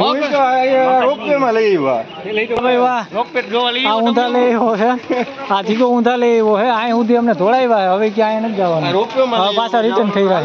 હું તો અહીંયા રોપવેમાં લઈ આવ્યા. ભાઈ વાહ. આ ઊંધા લઈ આવ્યો છે. આ જીગો ઊંધા લઈ આવ્યો છે. અહીં સુધી અમને ધોળાવ્યા હવે ક્યાં આ જવાનું પાછા રિટર્ન થઈ રહ્યા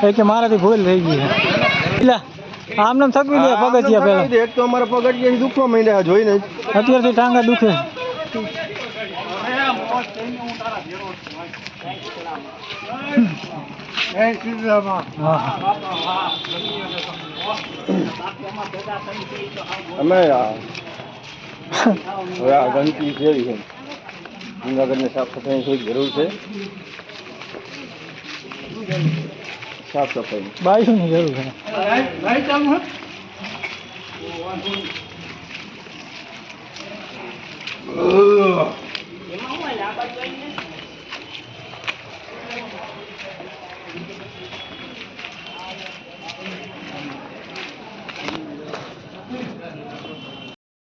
છે એ કે મારાથી ભૂલ થઈ ગઈ છે. આમને થકવી દે પગથિયા પેલા એક તો અમારા પગથિયા દુખવા માંડ્યા જોઈને અત્યારથી ટાંગા દુખે. હા અમે આ હવે આ ગંદકી જેવી છે જુનાગઢને સાફ સફાઈની થોડીક જરૂર છે સાફ સફાઈ બાયુની જરૂર છે.